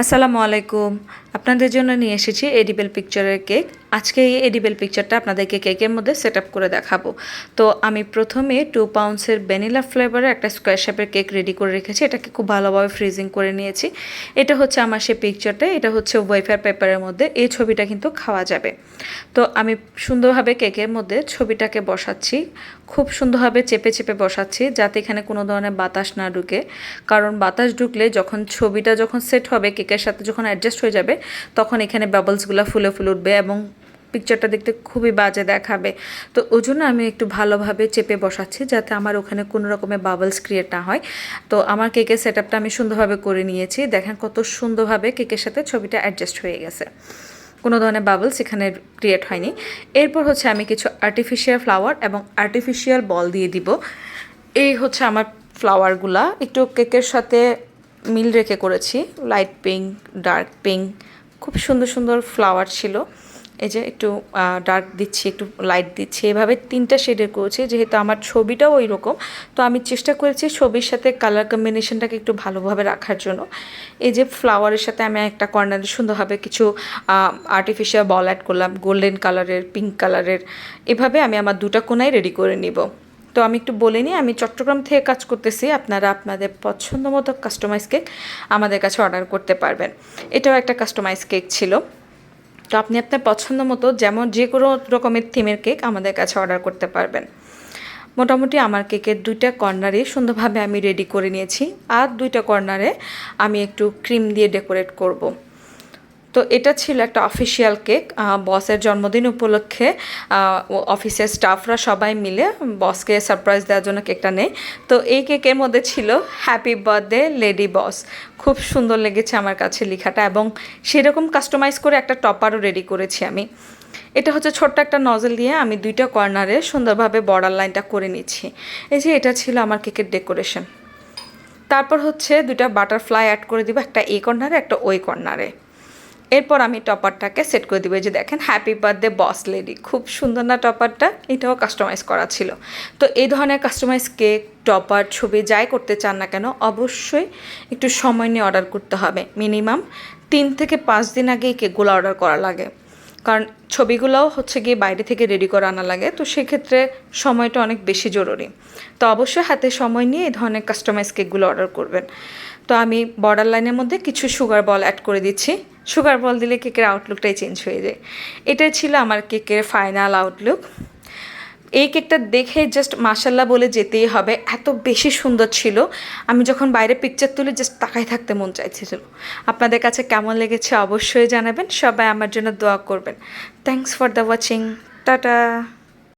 আসসালামু আলাইকুম। আপনাদের জন্য নিয়ে এসেছি এডিবেল পিকচারের কেক। আজকে এই এডিবেল পিকচারটা আপনাদেরকে কেকের মধ্যে সেট করে দেখাবো। তো আমি প্রথমে টু পাউন্ডসের ভ্যানিলা ফ্লেভারের একটা স্কোয়ার শেপের কেক রেডি করে রেখেছি। এটাকে খুব ভালোভাবে ফ্রিজিং করে নিয়েছি। এটা হচ্ছে আমার সেই পিকচারটা এটা হচ্ছে ওয়েফার পেপারের মধ্যে। এই ছবিটা কিন্তু খাওয়া যাবে। তো আমি সুন্দরভাবে কেকের মধ্যে ছবিটাকে বসাচ্ছি। খুব সুন্দরভাবে চেপে চেপে বসাচ্ছি যাতে এখানে কোনো ধরনের বাতাস না ঢুকে। কারণ বাতাস ঢুকলে যখন ছবিটা যখন সেট হবে, কেকের সাথে যখন অ্যাডজাস্ট হয়ে যাবে তখন এখানে বাবলসগুলো ফুলে ফুলে উঠবে এবং পিকচারটা দেখতে খুবই বাজে দেখাবে। তো ওই জন্য আমি একটু ভালোভাবে চেপে বসাচ্ছি যাতে আমার ওখানে কোনো রকমের বাবলস ক্রিয়েট না হয়। তো আমার কেকের সেট আমি সুন্দরভাবে করে নিয়েছি। দেখেন কত সুন্দরভাবে কেকের সাথে ছবিটা অ্যাডজাস্ট হয়ে গেছে। কোনো ধরনের বাবলস এখানে ক্রিয়েট হয়নি। এরপর হচ্ছে আমি কিছু আর্টিফিশিয়াল ফ্লাওয়ার এবং আর্টিফিশিয়াল বল দিয়ে দিব। এই হচ্ছে আমার ফ্লাওয়ারগুলা একটু কেকের সাথে মিল রেখে করেছি। লাইট পিঙ্ক ডার্ক পিঙ্ক খুব সুন্দর সুন্দর ফ্লাওয়ার ছিল। এই যে একটু ডার্ক দিচ্ছি, একটু লাইট দিচ্ছি। এভাবে তিনটা শেডের করেছি। যেহেতু আমার ছবিটাও ওই রকম তো আমি চেষ্টা করেছি ছবির সাথে কালার কম্বিনেশনটাকে একটু ভালোভাবে রাখার জন্য। এই যে ফ্লাওয়ারের সাথে আমি একটা কর্নারে সুন্দরভাবে কিছু আর্টিফিশিয়াল বল অ্যাড করলাম গোল্ডেন কালারের পিঙ্ক কালারের এভাবে আমি আমার দুটা কোনায় রেডি করে নিব। তো আমি একটু বলে নিই, আমি চট্টগ্রাম থেকে কাজ করতেছি, আপনারা আপনাদের পছন্দ মতো কাস্টমাইজ কেক আমাদের কাছে অর্ডার করতে পারবেন। এটাও একটা কাস্টমাইজ কেক ছিল। তো আপনি আপনার পছন্দ মতো যেমন যে কোনো রকমের থিমের কেক আমাদের কাছে অর্ডার করতে পারবেন। মোটামুটি আমার কেকের দুইটা কর্নারে সুন্দরভাবে আমি রেডি করে নিয়েছি। আর দুইটা কর্নারে আমি একটু ক্রিম দিয়ে ডেকোরেট করব। তো এটা ছিল একটা অফিসিয়াল কেক বসের জন্মদিন উপলক্ষে অফিসের স্টাফরা সবাই মিলে বসকে সারপ্রাইজ দেওয়ার জন্য কেকটা নেই তো এই কেকের মধ্যে ছিল হ্যাপি বার্থডে লেডি বস খুব সুন্দর লেগেছে আমার কাছে লেখাটা এবং সেরকম কাস্টমাইজ করে একটা টপারও রেডি করেছি আমি। এটা হচ্ছে ছোট্ট একটা নজল দিয়ে আমি দুইটা কর্নারে সুন্দরভাবে বর্ডার লাইনটা করে নিচ্ছি। এই যে এটা ছিল আমার কেকের ডেকোরেশন তারপর হচ্ছে দুটা বাটারফ্লাই অ্যাড করে দিব একটা এই কর্নারে একটা ওই কর্নারে এরপর আমি টপারটাকে সেট করে দিব। যে দেখেন হ্যাপি বার্থডে বস লেডি খুব সুন্দর না টপারটা? এটাও কাস্টমাইজ করা ছিল। তো এই ধরনের কাস্টমাইজ কেক টপার, ছবি যাই করতে চান না কেন, অবশ্যই একটু সময় নিয়ে অর্ডার করতে হবে। মিনিমাম তিন থেকে পাঁচ দিন আগে এই কেকগুলো অর্ডার করা লাগে। কারণ ছবিগুলোও হচ্ছে গিয়ে বাইরে থেকে রেডি করে আনা লাগে, তো সেক্ষেত্রে সময়টা অনেক বেশি জরুরি। তো অবশ্যই হাতে সময় নিয়ে এই ধরনের কাস্টমাইজ কেকগুলো অর্ডার করবেন। তো আমি বর্ডার লাইনের মধ্যে কিছু সুগার বল অ্যাড করে দিচ্ছি। সুগার বল দিলে কেকের আউটলুকটাই চেঞ্জ হয়ে যায়। এটাই ছিল আমার কেকের ফাইনাল আউটলুক এই কেকটা দেখে জাস্ট মাসাল্লাহ বলে যেতেই হবে, এত বেশি সুন্দর ছিল। আমি যখন বাইরে পিকচার তুলে জাস্ট তাকাই থাকতে মন চাইছিল। আপনাদের কাছে কেমন লেগেছে অবশ্যই জানাবেন, সবাই আমার জন্য দোয়া করবেন। Thanks for the watching tata.